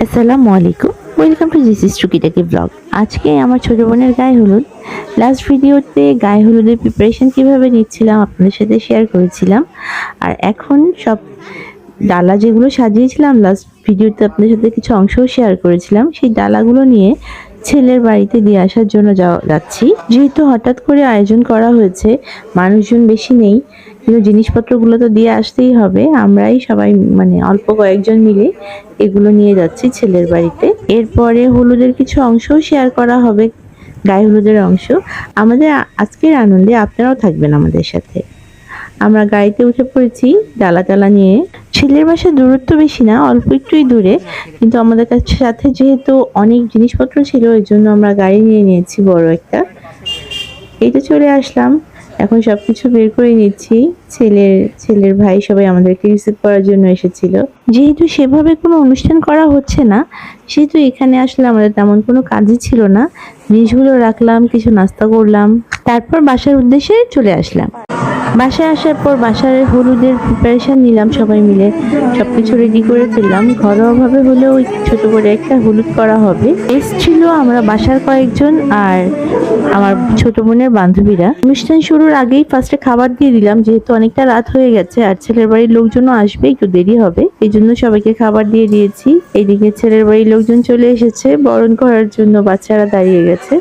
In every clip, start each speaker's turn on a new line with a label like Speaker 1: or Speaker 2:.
Speaker 1: আসসালামু আলাইকুম। Welcome to GC ইস টুকিটাকি ব্লগ আজকে আমার ছোট বোনের গায়ে হলুদ। লাস্ট ভিডিওতে গায়ে হলুদের প্রিপারেশন কীভাবে নিচ্ছিলাম আপনাদের সাথে শেয়ার করেছিলাম। আর এখন সব ডালা যেগুলো সাজিয়েছিলাম লাস্ট ভিডিওতে আপনাদের সাথে কিছু অংশও শেয়ার করেছিলাম। সেই ডালাগুলো নিয়ে ছেলের বাড়িতে দিয়ে আসার জন্য যাচ্ছি। যেহেতু হঠাৎ করে আয়োজন করা হয়েছে, মানুষজন বেশি নেই, কিন্তু জিনিসপত্রগুলো তো দিয়ে আসতেই হবে। আমরাই সবাই মানে অল্প কয়েকজন মিলে এগুলো নিয়ে যাচ্ছি ছেলের বাড়িতে। এরপরে হলুদের কিছু অংশও শেয়ার করা হবে, গায়ে হলুদের অংশ। আমাদের আজকের আনন্দে আপনারাও থাকবেন আমাদের সাথে। আমরা গাড়িতে উঠে পড়েছি, ডালা টালা নিয়ে। ছেলের বাসা দূরত্ব বেশি না, অল্প একটুই দূরে। কিন্তু আমাদের কাছে, সাথে যেহেতু অনেক জিনিসপত্র ছিল, ওই জন্য আমরা গাড়ি নিয়ে নিয়েছি, বড় একটা। এই তো চলে আসলাম। এখন সব কিছু বের করে নিচ্ছি। ছেলের ছেলের ভাই সবাই আমাদেরকে রিসিভ করার জন্য এসেছিল। যেহেতু সেভাবে কোনো অনুষ্ঠান করা হচ্ছে না, সেহেতু এখানে আসলে আমাদের তেমন কোনো কাজই ছিল না। জিনিসগুলো রাখলাম, কিছু নাস্তা করলাম। তারপর বাসার উদ্দেশ্যে চলে আসলাম। বাসায় আসার পর বাসার হলুদের প্রিপারেশন নিলাম সবাই মিলে। সবকিছু রেডি করে ফেললাম। ঘরোয়াভাবে হলেও ছোট করে একটা হলুদ করা হবে। এসছিল আমরা বাসার কয়েকজন আর আমার ছোট বোনের বান্ধবীরা। অনুষ্ঠান শুরুর আগেই ফার্স্টে খাবার দিয়ে দিলাম, যেহেতু অনেকটা রাত হয়ে গেছে আর ছেলের বাড়ির লোকজনও আসবে, একটু দেরি হবে। এই জন্য সবাইকে খাবার দিয়ে দিয়েছি। এইদিকে ছেলের বাড়ির লোকজন চলে এসেছে বরণ করার জন্য, বাচ্চারা দাঁড়িয়ে গেছে।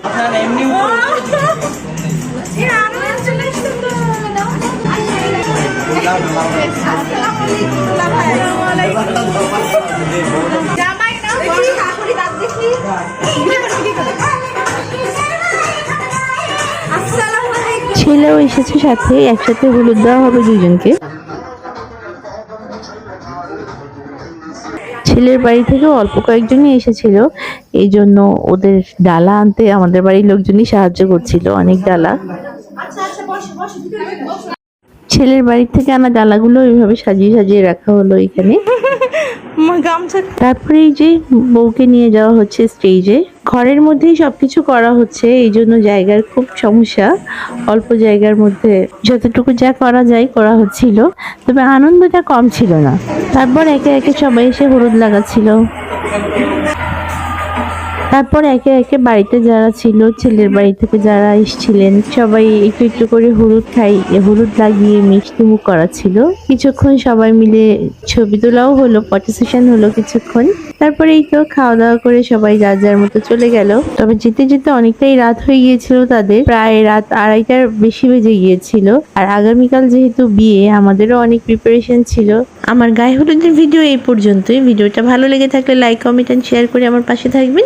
Speaker 1: ছেলেও এসেছে সাথে, একসাথে হলুদ দেওয়া হবে দুজনকে। ছেলের বাড়ি থেকে অল্প কয়েকজনই এসেছিল, এই জন্য ওদের ডালা আনতে আমাদের বাড়ির লোকজনই সাহায্য করছিল, অনেক ডালা। ছেলের বাড়ি থেকে আনা ডালাগুলো এইভাবে সাজিয়ে সাজিয়ে রাখা হলো এখানে। তারপরে এই যে বউকে নিয়ে যাওয়া হচ্ছে স্টেজে ঘরের মধ্যেই সবকিছু করা হচ্ছে এই জন্য জায়গার খুব সমস্যা। অল্প জায়গার মধ্যে যতটুকু যা করা যায় করা হচ্ছিল তবে আনন্দটা কম ছিল না। তারপর একে একে সবাই এসে হলুদ লাগাচ্ছিল। তারপর একে একে বাড়িতে যারা ছিল, ছেলের বাড়ি থেকে যারা এসেছিলেন, সবাই একটু একটু করে হলুদ খাই, হলুদ লাগিয়ে মিষ্টি মুখ করা ছিল। কিছুক্ষণ সবাই মিলে ছবি তোলাও হলো ফটো সেশন হলো কিছুক্ষণ। তারপরে এই তো খাওয়া দাওয়া করে সবাই যার যার মতো চলে গেল। তবে যেতে যেতে অনেকটাই রাত হয়ে গিয়েছিল তাদের। প্রায় রাত আড়াইটার বেশি বেজে গিয়েছিল। আর আগামীকাল যেহেতু বিয়ে, আমাদেরও অনেক প্রিপারেশন ছিল। আমার গায়ে হলুদের ভিডিও এই পর্যন্তই। ভিডিওটা ভালো লেগে থাকলে লাইক কমেন্ট এন্ড শেয়ার করে আমার পাশে থাকবেন।